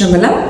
திருச்சிற்றம்பலம்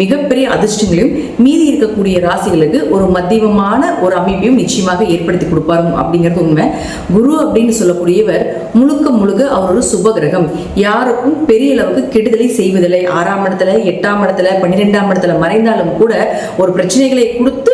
மிகப்பெரிய அதிர்ஷ்டங்களையும் மீதி இருக்கக்கூடிய ராசிகளுக்கு ஒரு மத்தியமமான ஒரு அமைப்பையும் நிச்சயமாக ஏற்படுத்தி கொடுப்பாரு அப்படிங்கிறது உண்மை. குரு அப்படின்னு சொல்லக்கூடியவர் முழுக்க முழுக்க அவர் ஒரு சுப கிரகம். யாருக்கும் பெரிய அளவுக்கு கெடுதலை செய்வதில்லை. ஆறாம் இடத்துல எட்டாம் இடத்துல பன்னிரெண்டாம் இடத்துல மறைந்தாலும் கூட ஒரு பிரச்சனைகளை கொடுத்து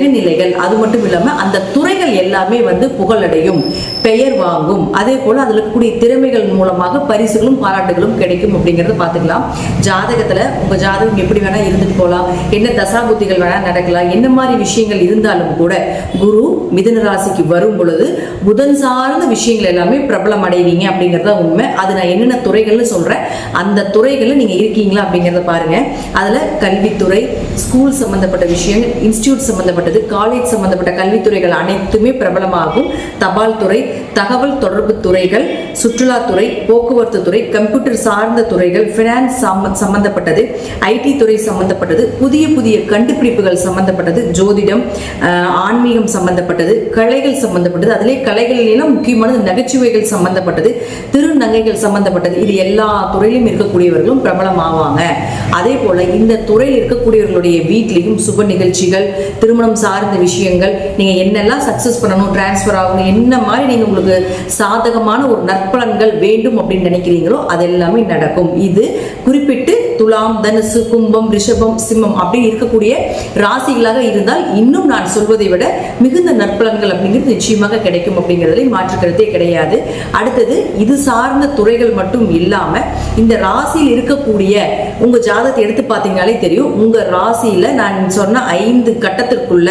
நிலைகள் அது மட்டும் இல்லாமல் அந்த துறைகள் எல்லாமே வந்து புகழடையும் பெயர் வாங்கும். அதே போல அதில் இருக்கக்கூடிய திறமைகள் மூலமாக பரிசுகளும் பாராட்டுகளும் கிடைக்கும் அப்படிங்கறத பார்த்துக்கலாம். ஜாதகத்துல உங்க ஜாதகம் எப்படி வேணா இருந்துட்டு போகலாம் என்ன தசாபுத்திகள் வேணா நடக்கலாம். என்ன மாதிரி விஷயங்கள் இருந்தாலும் கூட குரு மிதுன ராசிக்கு வரும் பொழுது புதன் சார்ந்த விஷயங்கள் எல்லாமே பிரபலம் அடைவீங்க அப்படிங்கிறத உண்மை. அது நான் என்னென்ன துறைகள்னு சொல்றேன். அந்த துறைகளில் நீங்க இருக்கீங்களா அப்படிங்கறத பாருங்க. அதுல கல்வித்துறை ஸ்கூல் சம்மந்தப்பட்ட விஷயங்கள் இன்ஸ்டியூட் சம்மந்தப்பட்ட என்பது காலேஜ் சம்பந்தப்பட்ட கல்வித்துறைகள் அனைத்துமே பிரபலமாகும். தபால் துறை தகவல் தொடர்பு துறைகள் சுற்றுலாத்துறை போக்குவரத்து துறை கம்ப்யூட்டர் சார்ந்த துறைகள் ஃபினான்ஸ் சம்பந்தப்பட்டது ஐடி துறை சம்பந்தப்பட்டது புதிய புதிய கண்டுபிடிப்புகள் சம்பந்தப்பட்டது ஜோதிடம் ஆன்மீகம் சம்பந்தப்பட்டது கலைகள் சம்பந்தப்பட்டது அதிலே கலைகளிலும் முக்கியமானது நகைச்சுவைகள் சம்பந்தப்பட்டது திருநங்கைகள் சம்பந்தப்பட்டது இது எல்லா துறையிலும் இருக்கக்கூடியவர்களும் பிரபலமாவாங்க. அதே போல இந்த துறையில் இருக்கக்கூடியவர்களுடைய வீட்லேயும் சுப நிகழ்ச்சிகள் திருமணம் சார்ந்த விஷயங்கள் நீங்கள் என்னெல்லாம் சக்ஸஸ் பண்ணணும் டிரான்ஸ்ஃபர் ஆகணும் என்ன மாதிரி நீங்கள் உங்களுக்கு சாதகமான ஒரு நற்பலன்கள் வேண்டும் அப்படின்னு நினைக்கிறீங்களோ அது எல்லாமே நடக்கும். இது குறிப்பிட்டு துலாம் தனுசு கும்பம் ரிஷபம் சிம்மம் அப்படி இருக்கக்கூடிய ராசிகளாக இருந்தால் இன்னும் நான் சொல்வதை விட மிகுந்த நற்பலன்கள் அப்படிங்கிறது நிச்சயமாக கிடைக்கும் அப்படிங்கிறதுல மாற்றுக்கிறதே கிடையாது. அடுத்தது இது சார்ந்த துறைகள் மட்டும் இல்லாம இந்த ராசியில் இருக்கக்கூடிய உங்க ஜாதகத்தை எடுத்து பார்த்தீங்கனாலே தெரியும். உங்க ராசியில நான் சொன்ன ஐந்து கட்டத்திற்குள்ள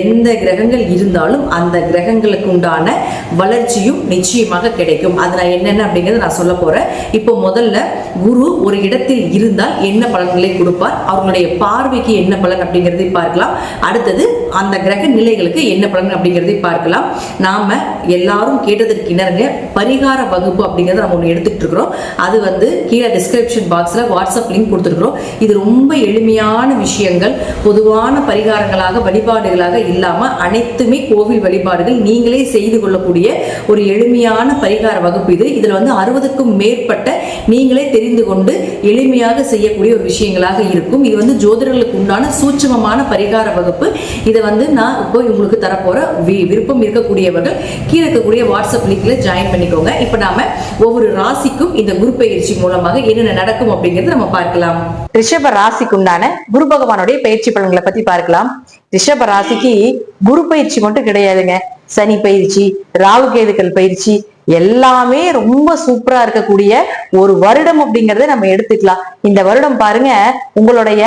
எந்த கிரகங்கள் இருந்தாலும் அந்த கிரகங்களுக்கு உண்டான வளர்ச்சியும் நிச்சயமாக கிடைக்கும். அது நான் என்னென்ன அப்படிங்கறத நான் சொல்ல போறேன். இப்போ முதல்ல குரு ஒரு இடத்தில் இருந்து இருந்தால் என்ன பலன்களை கொடுப்பார்? அவங்களுடைய பார்வைக்கு என்ன பலன் அப்படிங்கிறதை பார்க்கலாம். அடுத்தது அந்த கிரக நிலைகளுக்கு என்ன பலன் அப்படிங்கிறதை பார்க்கலாம். நாம எல்லாரும் கேட்டதற்கு இணருங்க பரிகார வகுப்பு அப்படிங்கிறத நம்ம ஒன்று எடுத்துட்டு இருக்கிறோம். அது வந்து கீழே டிஸ்கிரிப்ஷன் பாக்ஸில் வாட்ஸ்அப் லிங்க் கொடுத்துருக்குறோம். இது ரொம்ப எளிமையான விஷயங்கள். பொதுவான பரிகாரங்களாக வழிபாடுகளாக இல்லாமல் அனைத்துமே கோவில் வழிபாடுகள். நீங்களே செய்து கொள்ளக்கூடிய ஒரு எளிமையான பரிகார வகுப்பு இது. இதில் வந்து அறுபதுக்கும் மேற்பட்ட நீங்களே தெரிந்து கொண்டு எளிமையாக செய்யக்கூடிய ஒரு விஷயங்களாக இருக்கும். இது வந்து ஜோதிடர்களுக்கு உண்டான சூட்சமமான பரிகார வகுப்பு. இதை வந்து நான் இப்போ உங்களுக்கு தரப்போற வி- விருப்பம் இருக்கக்கூடியவர்கள் கீழே இருக்கக்கூடிய வாட்ஸ்அப் லிங்க்ல ஜாயின் பண்ணிக்கோங்க. இப்போ நாம ஒவ்வொரு ராசிக்கும் இந்த குரு பயிற்சி மூலமாக என்னென்ன நடக்கும் அப்படிங்கறத நம்ம பார்க்கலாம். ரிஷப ராசிக்கு உண்டான குரு பகவானுடைய பயிற்சி பலன்களை பத்தி பார்க்கலாம். ரிஷப ராசிக்கு குரு பயிற்சி மட்டும் கிடையாதுங்க. சனி பயிற்சி ராகு கேதுக்கள் பயிற்சி எல்லாமே ரொம்ப சூப்பரா இருக்கக்கூடிய ஒரு வருடம் அப்படிங்கறத நம்ம எடுத்துக்கலாம். இந்த வருடம் பாருங்க உங்களுடைய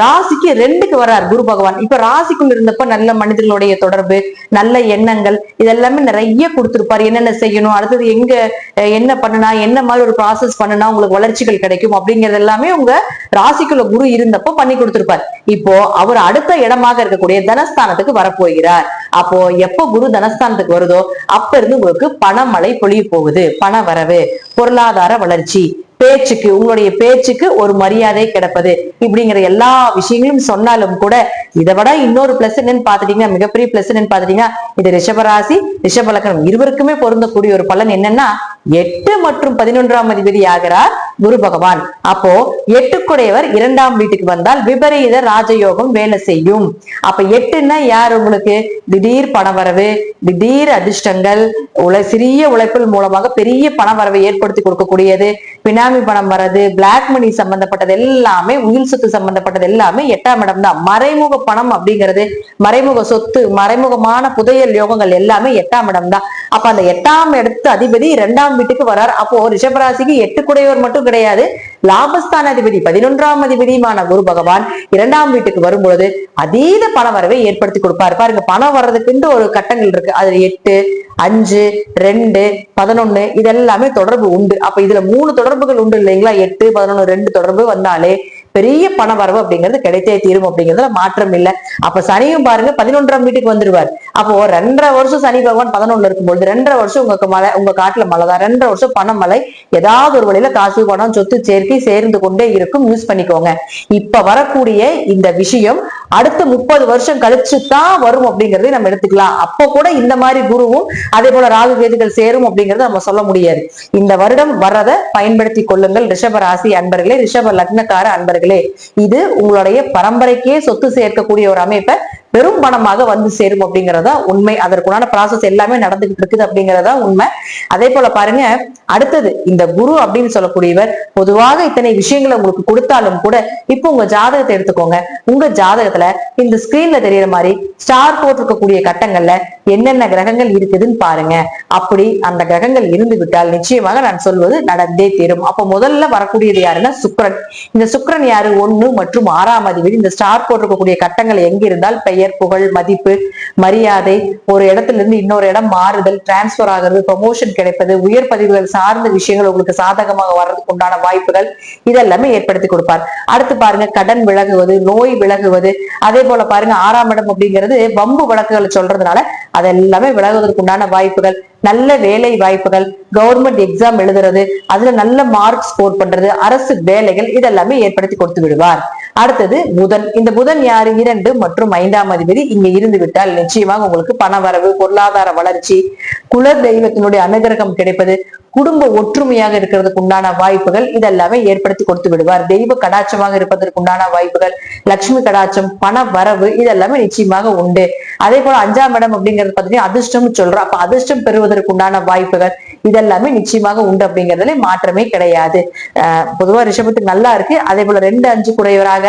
ராசிக்கு ரெண்டுக்கு வர்றார் குரு பகவான். இப்ப ராசிக்குள் இருந்தப்ப நல்ல மனிதர்களுடைய தொடர்பு நல்ல எண்ணங்கள் இதெல்லாமே நிறைய கொடுத்துருப்பாரு. என்னென்ன செய்யணும் அடுத்தது எங்க அஹ், என்ன பண்ணுனா என்ன மாதிரி ஒரு ப்ராசஸ் பண்ணுனா உங்களுக்கு வளர்ச்சிகள் கிடைக்கும் அப்படிங்கறது எல்லாமே உங்க ராசிக்குள்ள குரு இருந்தப்ப பண்ணி கொடுத்துருப்பார். இப்போ அவர் அடுத்த இடமாக இருக்கக்கூடிய தனஸ்தானத்துக்கு வரப்போகிறார். அப்போ எப்போ குரு தனஸ்தானத்துக்கு வருதோ அப்ப இருந்து உங்களுக்கு பணமழை பொழிய போகுது பண வரவு பொருளாதார வளர்ச்சி பேச்சுக்கு உங்களுடைய பேச்சுக்கு ஒரு மரியாதை கிடைப்பது இப்படிங்கிற எல்லா விஷயங்களும் சொன்னாலும் கூட இதை விட இன்னொரு பிளஸ் என்னன்னு பாத்துட்டீங்கன்னா மிகப்பெரிய பிளஸ் என்னன்னு பாத்துட்டீங்கன்னா இது ரிஷபராசி ரிஷபலக்கணம் இருவருக்குமே பொருந்தக்கூடிய ஒரு பலன் என்னன்னா எட்டு மற்றும் பதினொன்றாம் அதிபதி ஆகிறார். குரு பகவான். அப்போ எட்டுக்குடையவர் இரண்டாம் வீட்டுக்கு வந்தால் விபரீத ராஜயோகம் வேலை செய்யும். அப்ப எட்டுன்னா யார் உங்களுக்கு? திடீர் பணவரவு திடீர் அதிர்ஷ்டங்கள் உழை சிறிய உழைப்பில் மூலமாக பெரிய பணவரவை ஏற்படுத்தி கொடுக்கக்கூடியது. பினாமி பணம் வர்றது பிளாக் மணி சம்பந்தப்பட்டது எல்லாமே உயிர் சொத்து சம்பந்தப்பட்டது எல்லாமே எட்டாம் இடம் தான். மறைமுக பணம் அப்படிங்கிறது மறைமுக சொத்து மறைமுகமான புதையல் யோகங்கள் எல்லாமே எட்டாம் இடம் தான். அப்ப அந்த எட்டாம் இடத்து அதிபதி இரண்டாம் வீட்டுக்கு வரார். அப்போ ரிஷபராசிக்கு எட்டு குடையோர் மட்டும் கிடையாது. லாபஸ்தான அதிபதி பதினொன்றாம் அதிபதியுமான குரு பகவான் இரண்டாம் வீட்டுக்கு வரும்பொழுது அதீத பண வரவை ஏற்படுத்தி கொடுப்பாரு. பாருங்க பணம் வர்றதுக்குன்ட்டு ஒரு கட்டங்கள் இருக்கு. அதுல எட்டு அஞ்சு ரெண்டு பதினொன்னு இதெல்லாமே தொடர்பு உண்டு. அப்ப இதுல மூணு தொடர்புகள் உண்டு இல்லைங்களா? எட்டு பதினொன்னு ரெண்டு தொடர்பு வந்தாலே பெரிய பண வரவு அப்படிங்கிறது கிடைத்தே தீரும் அப்படிங்கிறதுல மாற்றம் இல்லை. அப்ப சனியும் பாருங்க பதினொன்றாம் வீட்டுக்கு வந்துருவார். அப்போ ரெண்டரை வருஷம் சனி பகவான் பதினொன்னுல இருக்கும்பொழுது ரெண்டரை வருஷம் உங்களுக்கு மலை உங்க காட்டுல மழை தான். ரெண்டரை வருஷம் பணம் ஏதாவது ஒரு வழியில காசு பணம் சொத்து சேர்க்கை சேர்ந்து கொண்டே இருக்கும். யூஸ் பண்ணிக்கோங்க. இப்ப வரக்கூடிய இந்த விஷயம் அடுத்த முப்பது வருஷம் கழிச்சு தான் வரும் அப்படிங்கறதை நம்ம எடுத்துக்கலாம். அப்போ கூட இந்த மாதிரி குருவும் அதே போல ராகு கேதுகள் சேரும் அப்படிங்கறத நம்ம சொல்ல முடியாது. இந்த வருடம் வர்றதை பயன்படுத்தி கொள்ளுங்கள். ரிஷப ராசி அன்பர்களே ரிஷப லக்னக்கார அன்பர்களே. இது உங்களுடைய பரம்பரைக்கே சொத்து சேர்க்கக்கூடிய ஒரு அமைப்பை பெரும் பணமாக வந்து சேரும் அப்படிங்கறதா உண்மை. அதற்குண்டான ப்ராசஸ் எல்லாமே நடந்துகிட்டு இருக்குது அப்படிங்கறதா உண்மை. அதே போல பாருங்க அடுத்தது இந்த குரு அப்படின்னு சொல்லக்கூடியவர் பொதுவாக இத்தனை விஷயங்களை உங்களுக்கு கொடுத்தாலும் கூட இப்போ உங்க ஜாதகத்தை எடுத்துக்கோங்க. உங்க ஜாதகத்துல இந்த ஸ்கிரீன்ல தெரியற மாதிரி ஸ்டார் போட்டிருக்கக்கூடிய கட்டங்கள்ல என்னென்ன கிரகங்கள் இருக்குதுன்னு பாருங்க. அப்படி அந்த கிரகங்கள் இருந்து விட்டால் நிச்சயமாக நான் சொல்வது நடந்தே தீரும். அப்ப முதல்ல வரக்கூடியது யாருன்னா சுக்ரன் இந்த சுக்ரன் யாரு? ஒன்னு மற்றும் ஆறாம் அதிபதி. இந்த ஸ்டார் போட்டிருக்கக்கூடிய கட்டங்கள் எங்க இருந்தால் பெயர் பெயர் புகழ் மதிப்பு மரியாதை ஒரு இடத்துல இருந்து இன்னொரு இடம் மாறுதல் டிரான்ஸ்பர் ஆகிறது ப்ரொமோஷன் கிடைப்பது உயர் பதிவுகள் சார்ந்த விஷயங்கள் உங்களுக்கு சாதகமாக வர்றதுக்கு உண்டான வாய்ப்புகள் இதெல்லாமே ஏற்படுத்தி கொடுப்பார். அடுத்து பாருங்க கடன் விலகுவது நோய் விலகுவது அதே போல பாருங்க ஆறாம் இடம் அப்படிங்கிறது வம்பு வழக்குகளை சொல்றதுனால அதெல்லாமே விலகுவதற்கு உண்டான வாய்ப்புகள் நல்ல வேலை வாய்ப்புகள் கவர்மெண்ட் எக்ஸாம் எழுதுறது அதுல நல்ல மார்க் ஸ்கோர் பண்றது அரசு வேலைகள் இதெல்லாமே ஏற்படுத்தி கொடுத்து விடுவார். அடுத்தது புதன். இந்த புதன் யாரு? இரண்டு மற்றும் ஐந்தாம் அதிபதி. இங்க இருந்து விட்டால் நிச்சயமாக உங்களுக்கு பண வரவு பொருளாதார வளர்ச்சி குல தெய்வத்தினுடைய அனுகிரகம் கிடைப்பது குடும்ப ஒற்றுமையாக இருக்கிறதுக்கு உண்டான வாய்ப்புகள் இதெல்லாமே ஏற்படுத்தி கொடுத்து விடுவார். தெய்வ கடாட்சமாக இருப்பதற்கு உண்டான வாய்ப்புகள் லட்சுமி கடாட்சம் பண வரவு இதெல்லாமே நிச்சயமாக உண்டு. அதே போல அஞ்சாம் இடம் அப்படிங்கிறது பாத்தீங்கன்னா அதிர்ஷ்டம் சொல்றோம். அப்ப அதிர்ஷ்டம் பெறுவதற்கு உண்டான வாய்ப்புகள் இதெல்லாமே நிச்சயமாக உண்டு அப்படிங்கிறதுல மாற்றமே கிடையாது. பொதுவா ரிஷபத்துக்கு நல்லா இருக்கு. அதே போல ரெண்டு அஞ்சு குடையவராக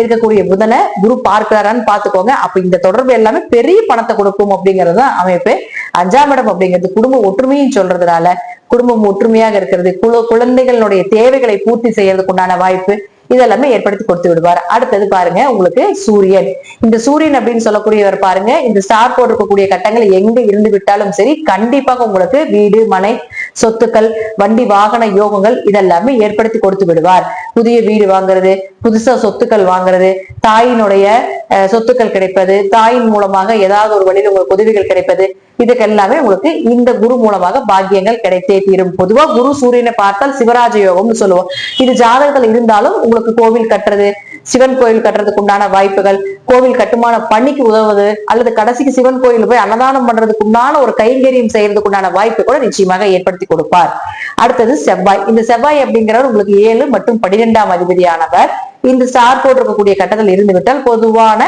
இருக்கக்கூடிய புதனை குரு பார்க்கிறாரான்னு பாத்துக்கோங்க அப்ப இந்த தொடர்பு எல்லாமே பெரிய பணத்தை கொடுக்கும் அப்படிங்கறது அமைப்பு. அஞ்சாம் இடம் அப்படிங்கிறது குடும்ப ஒற்றுமையும் சொல்றதுனால குடும்பம் ஒற்றுமையாக இருக்கிறது. குழு குழந்தைகளுடைய தேவைகளை பூர்த்தி செய்யறதுக்கு உண்டான வாய்ப்பு இதெல்லாமே ஏற்படுத்தி கொடுத்து விடுவார். அடுத்தது பாருங்க உங்களுக்கு சூரியன். இந்த சூரியன் அப்படின்னு சொல்லக்கூடியவர் பாருங்க இந்த ஸ்டார் போட்டிருக்கக்கூடிய கட்டங்கள் எங்க இருந்து விட்டாலும் சரி கண்டிப்பாக உங்களுக்கு வீடு மனை சொத்துக்கள் வண்டி வாகன யோகங்கள் இதெல்லாமே ஏற்படுத்தி கொடுத்து விடுவார். புதிய வீடு வாங்குறது புதுசா சொத்துக்கள் வாங்குறது தாயினுடைய சொத்துக்கள் கிடைப்பது தாயின் மூலமாக ஏதாவது ஒரு வழியில் உங்களுக்கு உதவிகள் கிடைப்பது இதுக்கு எல்லாமே உங்களுக்கு இந்த குரு மூலமாக பாக்கியங்கள் கிடைத்தே தீரும். பொதுவா குரு சூரியனை பார்த்தால் சிவராஜ யோகம்னு சொல்லுவோம். இது ஜாதகத்துல இருந்தாலும் உங்களுக்கு கோவில் கட்டுறது சிவன் கோயில் கட்டுறதுக்கு உண்டான வாய்ப்புகள் கோவில் கட்டுமான பணிக்கு உதவுவது அல்லது கடைசிக்கு சிவன் கோயில் போய் அன்னதானம் பண்றதுக்கு உண்டான ஒரு கைங்கரியம் செய்யறதுக்கு உண்டான வாய்ப்பை கூட நிச்சயமாக ஏற்படுத்தி கொடுப்பார். அடுத்தது செவ்வாய். இந்த செவ்வாய் அப்படிங்கிறவர் உங்களுக்கு ஏழு மற்றும் பன்னிரெண்டாம் அதிபதியானவர். இந்த ஸ்டார் போட்டிருக்கக்கூடிய கட்டத்தில் இருந்து விட்டால் பொதுவான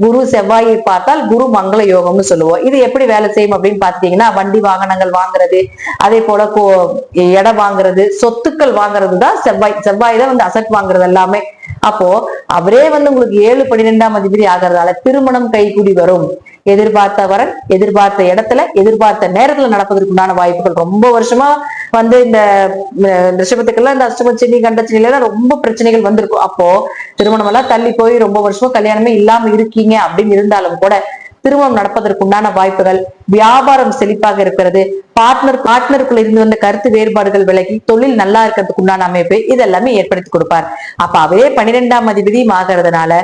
குரு செவ்வாயை பார்த்தால் குரு மங்கள யோகம்னு சொல்லுவோம். இது எப்படி வேலை செய்யும் அப்படின்னு பாத்தீங்கன்னா வண்டி வாகனங்கள் வாங்குறது அதே போல கோ- இடம் வாங்குறது சொத்துக்கள் வாங்குறது தான் செவ்வாய். செவ்வாய் தான் வந்து அசட் வாங்குறது எல்லாமே. அப்போ அவரே வந்து உங்களுக்கு ஏழு பன்னிரெண்டாம் அதிபதி ஆகிறதால திருமணம் கைகூடி வரும். எதிர்பார்த்த வரன் எதிர்பார்த்த இடத்துல எதிர்பார்த்த நேரத்துல நடப்பதற்குண்டான வாய்ப்புகள் ரொம்ப வருஷமா வந்து இந்த ரிஷபத்துக்கெல்லாம் இந்த அஷ்டம சென்னி கண்டச்சனில எல்லாம் ரொம்ப பிரச்சனைகள் வந்திருக்கும். அப்போ திருமணம் எல்லாம் தள்ளி போய் ரொம்ப வருஷமா கல்யாணமே இல்லாம இருக்கீங்க அப்படின்னு இருந்தாலும் கூட திருமணம் நடப்பதற்குண்டான வாய்ப்புகள் வியாபாரம் செழிப்பாக இருக்கிறது பார்ட்னர் பார்ட்னருக்குள்ள இருந்து வந்த கருத்து வேறுபாடுகள் விலகி தொழில் நல்லா இருக்கிறதுக்கு உண்டான அமைப்பு இதெல்லாமே ஏற்படுத்தி கொடுப்பார். அப்ப அவரே பன்னிரெண்டாம் அதிபதியும் ஆகிறதுனால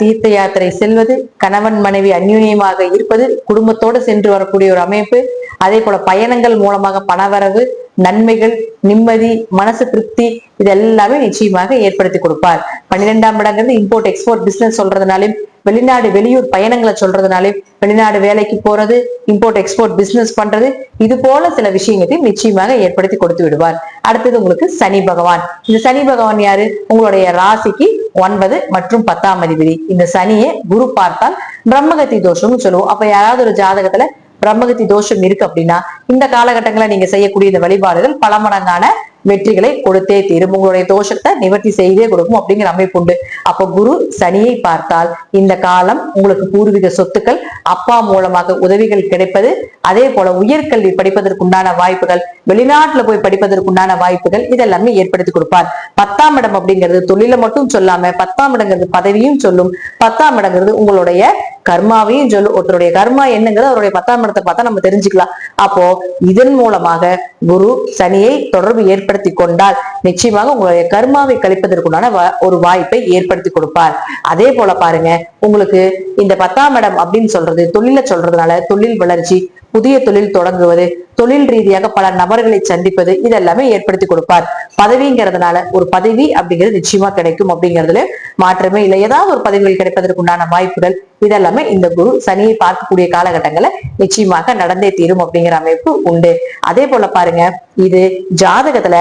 தீர்த்த யாத்திரை செல்வது கணவன் மனைவி அந்யுன்யமாக இருப்பது குடும்பத்தோடு சென்று வரக்கூடிய ஒரு அமைப்பு அதே போல பயணங்கள் மூலமாக பணவரவு நன்மைகள் நிம்மதி மனசு திருப்தி இது எல்லாமே நிச்சயமாக ஏற்படுத்தி கொடுப்பார். பன்னிரெண்டாம் இடங்கிறது இம்போர்ட் எக்ஸ்போர்ட் பிசினஸ் சொல்றதுனாலும் வெளிநாடு வெளியூர் பயணங்களை சொல்றதுனாலே வெளிநாடு வேலைக்கு போறது இம்போர்ட் எக்ஸ்போர்ட் பிசினஸ் பண்றது இது போல சில விஷயங்களையும் நிச்சயமாக ஏற்படுத்தி கொடுத்து விடுவார். அடுத்தது உங்களுக்கு சனி பகவான். இந்த சனி பகவான் யாரு? உங்களுடைய ராசிக்கு ஒன்பது மற்றும் பத்தாம் அதிபதி. இந்த சனியை குரு பார்த்தால் பிரம்மகத்தி தோஷம்னு சொல்லுவோம். அப்ப யாராவது ஒரு ஜாதகத்துல பிரம்மகத்தி தோஷம் இருக்கு அப்படின்னா இந்த காலகட்டங்களை நீங்க செய்யக்கூடிய இந்த வழிபாடுகள் பல மடங்கான வெற்றிகளை கொடுத்தே தீரும். உங்களுடைய தோஷத்தை நிவர்த்தி செய்தே கொடுக்கும் அப்படிங்கிற அமைப்பு உண்டு. அப்ப குரு சனியை பார்த்தால் இந்த காலம் உங்களுக்கு பூர்வீக சொத்துக்கள் அப்பா மூலமாக உதவிகள் கிடைப்பது அதே போல உயர்கல்வி படிப்பதற்குண்டான வாய்ப்புகள் வெளிநாட்டுல போய் படிப்பதற்குண்டான வாய்ப்புகள் இதெல்லாமே ஏற்படுத்தி கொடுப்பார். பத்தாம் இடம் அப்படிங்கிறது தொழில மட்டும் சொல்லாம பத்தாம் இடங்கிறது பதவியும் சொல்லும். பத்தாம் இடங்கிறது உங்களுடைய கர்மாவையும் சொல்லு ஒருத்தருடைய கர்மா என்னங்கிறது அவருடைய பத்தாம் இடத்தை பார்த்தா நம்ம தெரிஞ்சுக்கலாம். அப்போ இதன் மூலமாக குரு சனியை தொடர்பு ஏற்படுத்தி கொண்டால் நிச்சயமாக உங்களுடைய கர்மாவை கழிப்பதற்குண்டான ஒரு வாய்ப்பை ஏற்படுத்தி கொடுப்பார். அதே போல பாருங்க உங்களுக்கு இந்த பத்தாம் இடம் அப்படின்னு சொல்றது தொழில சொல்றதுனால தொழில் வளர்ச்சி புதிய தொழில் தொடங்குவது தொழில் ரீதியாக பல நபர்களை சந்திப்பது இதெல்லாமே ஏற்படுத்தி கொடுப்பார். பதவிங்கிறதுனால ஒரு பதவி அப்படிங்கிறது நிச்சயமா கிடைக்கும் அப்படிங்கிறதுல மாற்றமே இல்லை. ஏதாவது ஒரு பதவிகள் கிடைப்பதற்கு உண்டான வாய்ப்புகள் இதெல்லாமே இந்த குரு சனியை பார்க்கக்கூடிய காலகட்டங்களை நிச்சயமாக நடந்தே தீரும் அப்படிங்கிற அமைப்பு உண்டு. அதே போல பாருங்க இது ஜாதகத்துல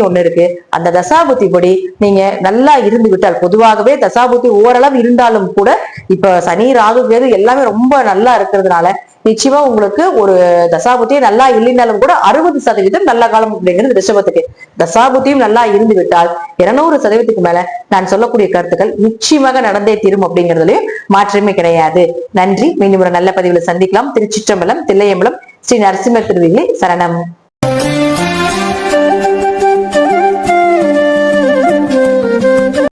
அப்படின்னு ஒண்ணு இருக்கு. அந்த தசாபுத்தி படி நீங்க நல்லா இருந்து விட்டால் பொதுவாகவே தசாபுத்தி ஓரளவு இருந்தாலும் கூட இப்ப சனி ராகு கேது எல்லாமே ரொம்ப நல்லா இருக்கிறதுனால நிச்சயமா உங்களுக்கு ஒரு தசாபுத்தியே நல்லா இல்லைனாலும் கூட அறுபது சதவீதம் நல்ல காலம் அப்படிங்கிறது ரிஷபத்துக்கு. தசாபுத்தியும் நல்லா இருந்து விட்டால் இருநூறு சதவீதத்துக்கு மேல நான் சொல்லக்கூடிய கருத்துக்கள் நிச்சயமாக நடந்தே தீரும் அப்படிங்கிறதுலயும் மாற்றமே கிடையாது. நன்றி. மீண்டும் ஒரு நல்ல பதிவுல சந்திக்கலாம். திருச்சிற்றம்பலம் தில்லையம்பலம் ஸ்ரீ நரசிம்ம திருவிழி சரணம்.